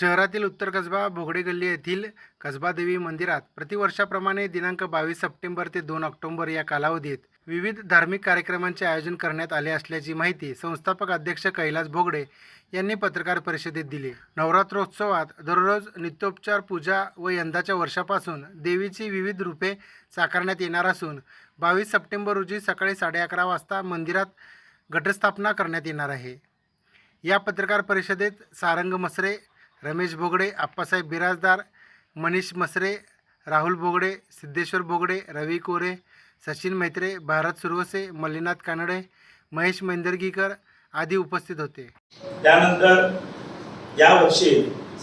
शहरातील उत्तर कसबा भोगडे गल्ली येथील कसबा देवी मंदिरात प्रतिवर्षाप्रमाणे दिनांक बावीस सप्टेंबर ते दोन ऑक्टोबर या कालावधीत विविध धार्मिक कार्यक्रमांचे आयोजन करण्यात आले असल्याची माहिती संस्थापक अध्यक्ष कैलास भोगडे यांनी पत्रकार परिषदेत दिली. नवरात्रोत्सवात दररोज नित्योपचार पूजा व यंदाच्या वर्षापासून देवीची विविध रूपे साकारण्यात येणार असून बावीस सप्टेंबर रोजी सकाळी साडे अकरा वाजता मंदिरात घटस्थापना करण्यात येणार आहे. या पत्रकार परिषदेत सारंग मसरे रमेश भोगडे आप्पासाहेब बिराजदार मनीष मसरे राहुल भोगडे सिद्धेश्वर बोगडे रवी कोरे सचिन मैत्रे भारत सुरवसे मल्लीनाथ कानडे महेश मेंदरगीकर आदी उपस्थित होते. त्यानंतर या वर्षी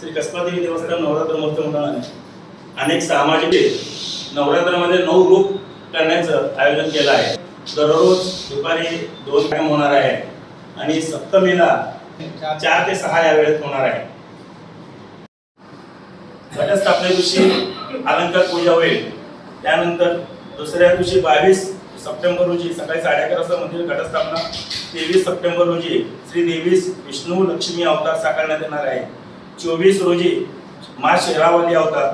श्री कसपादेवी देवस्थान नवरात्र महोत्सव मंडळाने अनेक सामाजिक नवरात्रामध्ये नऊ रूप करण्याचं आयोजन केलं आहे. दररोज दुपारी दोन टाइम होणार आहे आणि सप्तमीला चार ते सहा या वेळेत होणार आहे. घटस्थापने दिवशी अलंकार पूजा होईल. त्यानंतर दुसऱ्या दिवशी बावीस सप्टेंबर रोजी सकाळी साडे अकरा वाजता मंदिर घटस्थापना. तेवीस सप्टेंबर रोजी श्री देवीस विष्णू लक्ष्मी अवतार साकारण्यात येणार आहे. चोवीस रोजी मा शेरावली अवतार.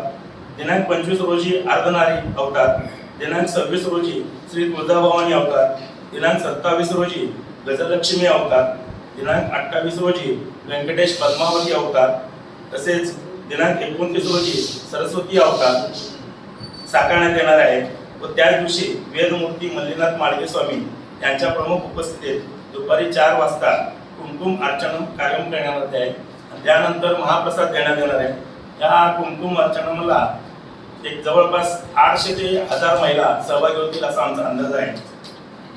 दिनांक पंचवीस रोजी अर्धनारी अवतार. दिनांक सव्वीस रोजी श्री तुळजाभवानी अवतार. दिनांक सत्तावीस रोजी गजलक्ष्मी अवतार. दिनांक अठ्ठावीस रोजी व्यंकटेश पद्मावती अवतार. तसेच दिनांक एकोणतीस रोजी सरस्वती अवतार साकारण्यात येणार आहे व त्याच दिवशी वेदमूर्ती मल्लीनाथ माळगे स्वामी यांच्या प्रमुख उपस्थितीत दुपारी चार वाजता कुमकुम अर्चन कार्यक्रम करण्यात आहे. आणि त्यानंतर महाप्रसाद देण्यात येणार आहे. या कुमकुम अर्चनाला एक जवळपास आठशे ते हजार महिला सहभागी होतील असा आमचा अंदाज आहे.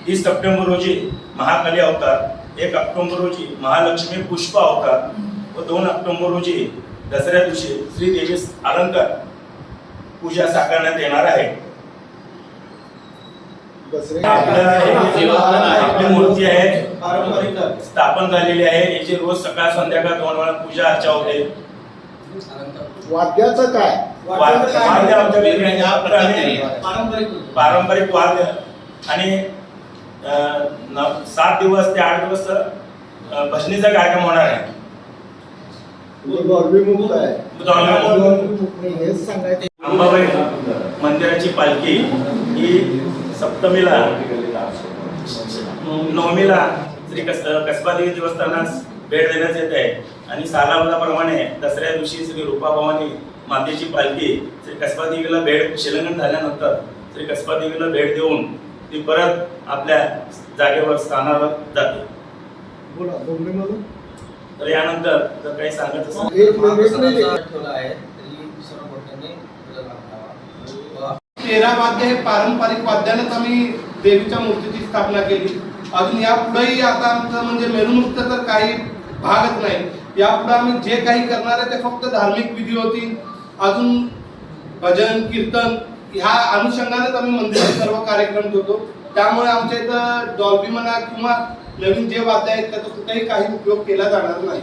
तीस सप्टेंबर रोजी महाकाली अवतार एक ऑक्टोबर रोजी महालक्ष्मी पुष्प अवतार व दोन ऑक्टोबर रोजी दसऱ्या दिवशी श्रीदेवी अलंकार पूजा साकारण्यात येणार आहे. आपली मूर्ती आहे पारंपरिक स्थापन झालेली आहे. याची रोज सकाळ संध्याकाळ दोन वेळा पूजा अर्चा होते वाद्याचं काय? वाद्य आम्ही पारंपरिक पारंपरिक वाद्य. आणि सात दिवस ते आठ दिवस भजनीचा कार्यक्रम होणार आहे. आहे. हेच सांगायचं अंबाबाई मंदिराची पालखी ही सप्तमीला नवमीला श्री कस कसबादेवी देवस्थानास भेट देण्यात येत आहे. आणि सालावदाप्रमाणे दसऱ्या दिवशी श्री रूपाभवानी मातेची पालखी श्री कसबादेवीला भेट शिलंगण झाल्यानंतर श्री कसबादेवीला भेट देऊन ती परत आपल्या जागेवर स्थानावर जाते. बोला तर यानंतर जर काही सांगत तरी वाद्य हे पारंपरिक वाद्यानेच आम्ही देवीच्या मूर्तीची स्थापना केली. अजून यापुढेही आता आमचं म्हणजे मिरवणूकचा तर काही भागच नाही. यापुढे आम्ही जे काही करणार आहे ते फक्त धार्मिक विधी होती. अजून भजन कीर्तन ह्या अनुषंगानेच आम्ही मंदिरात सर्व कार्यक्रम ठेवतो. त्यामुळे आमच्या इथं डॉल्बी म्हणा किंवा नवीन जे वाद्य आहेत त्याचा कुठेही काही उपयोग केला जाणार नाही.